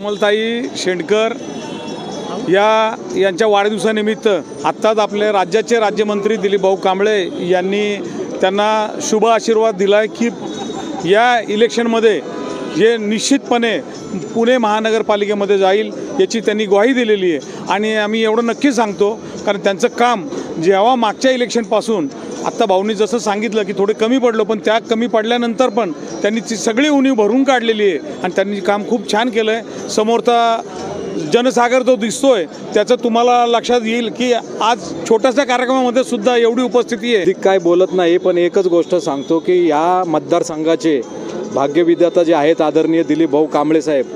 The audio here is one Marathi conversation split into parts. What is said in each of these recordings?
कोमलताई शेंडकर या यांच्या वाढदिवसानिमित्त आत्ताच आपले राज्याचे राज्यमंत्री दिलीपभाऊ कांबळे यांनी त्यांना शुभ आशीर्वाद दिला आहे की या इलेक्शनमध्ये जे निश्चितपणे पुणे महानगरपालिकेमध्ये जाईल याची त्यांनी ग्वाही दिलेली आहे. आणि आम्ही एवढं नक्की सांगतो कारण त्यांचं काम जेव्हा मागच्या इलेक्शनपासून आत्ता भाऊनी जसं सांगितलं की थोडे कमी पडलो पण त्या कमी पडल्यानंतर पण त्यांनी ती सगळी उणीव भरून काढलेली आहे आणि त्यांनी काम खूप छान केलं आहे समोरचा जनसागर जो दिसतोय त्याचं तुम्हाला लक्षात येईल की आज छोट्याशा कार्यक्रमामध्ये सुद्धा एवढी उपस्थिती आहे. काय बोलत नाही पण एकच गोष्ट सांगतो की या मतदारसंघाचे भाग्यविधाता जे आहेत आदरणीय दिलीप भाऊ कांबळे साहेब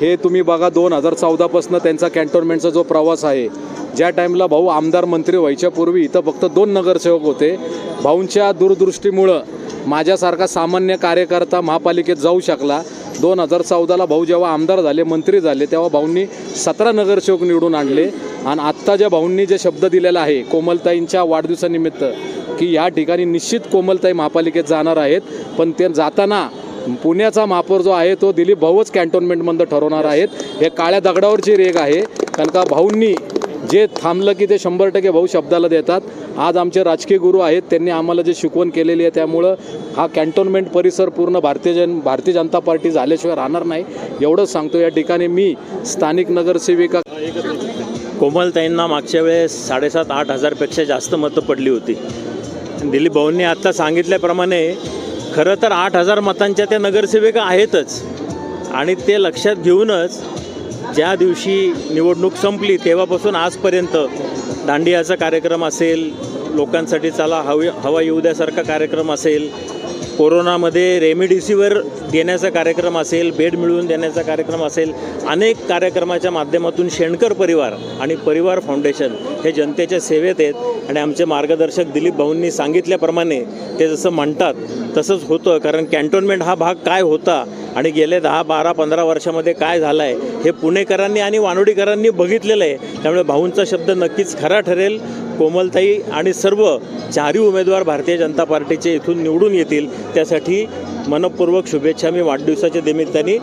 हे तुम्ही बघा दोन हजार चौदापासनं त्यांचा कॅन्टोनमेंटचा जो प्रवास आहे ज्या टाईमला भाऊ आमदार मंत्री व्हायच्या पूर्वी इथं फक्त दोन नगरसेवक होते. भाऊंच्या दूरदृष्टीमुळं माझ्यासारखा सामान्य कार्यकर्ता महापालिकेत जाऊ शकला. दोन हजार चौदाला भाऊ जेव्हा आमदार झाले मंत्री झाले तेव्हा भाऊंनी सतरा नगरसेवक निवडून आणले. आणि आत्ता ज्या भाऊंनी जे शब्द दिलेला आहे कोमलताईंच्या वाढदिवसानिमित्त की या ठिकाणी निश्चित कोमलताई महापालिकेत जाणार आहेत. पण ते जाताना पुण्याचा महापौर जो आहे तो दिलीप भाऊच कॅन्टोन्मेंटमधलं ठरवणार आहेत. हे काळ्या दगडावरची रेग आहे. कारण का भाऊंनी जे थांबलं की ते शंभर टक्के भाऊ शब्दाला देतात. आज आमचे राजकीय गुरु आहेत. त्यांनी आम्हाला जे शिकवण केलेली आहे त्यामुळं हा कॅन्टोन्मेंट परिसर पूर्ण भारतीय जन भारतीय जनता पार्टी झाल्याशिवाय राहणार नाही. एवढंच सांगतो या ठिकाणी मी स्थानिक नगरसेविका कोमलताईंना मागच्या वेळेस साडेसात आठ हजारपेक्षा जास्त मतं पडली होती. दिलीप भाऊंनी आत्ता सांगितल्याप्रमाणे खरं तर आठ हजार मतांच्या त्या नगरसेविका आहेतच. आणि ते लक्षात घेऊनच ज्या दिवशी निवडणूक संपली तेव्हापासून आजपर्यंत दांडियाचा कार्यक्रम असेल लोकांसाठी चला हवी हवा येऊ द्यासारखा कार्यक्रम असेल कोरोनामध्ये रेमिडिसीवर देण्याचा कार्यक्रम असेल बेड मिळवून देण्याचा कार्यक्रम असेल अनेक कार्यक्रमाच्या माध्यमातून शेणकर परिवार आणि परिवार फाउंडेशन हे जनतेच्या सेवेत आहेत. आणि आमचे मार्गदर्शक दिलीप भाऊंनी सांगितल्याप्रमाणे ते जसं म्हणतात तसंच होतं कारण कॅन्टोन्मेंट हा भाग काय होता आणि गेले दहा बारा पंधरा वर्षामध्ये काय झालं आहे हे पुणेकरांनी आणि वानोडीकरांनी बघितलेलं आहे. त्यामुळे भाऊंचा शब्द नक्कीच खरा ठरेल. कोमलताई आणि सर्व चारही उमेदवार भारतीय जनता पार्टीचे इथून निवडून येतील. त्यासाठी मनपूर्वक शुभेच्छा मी वाढदिवसाच्या निमित्ताने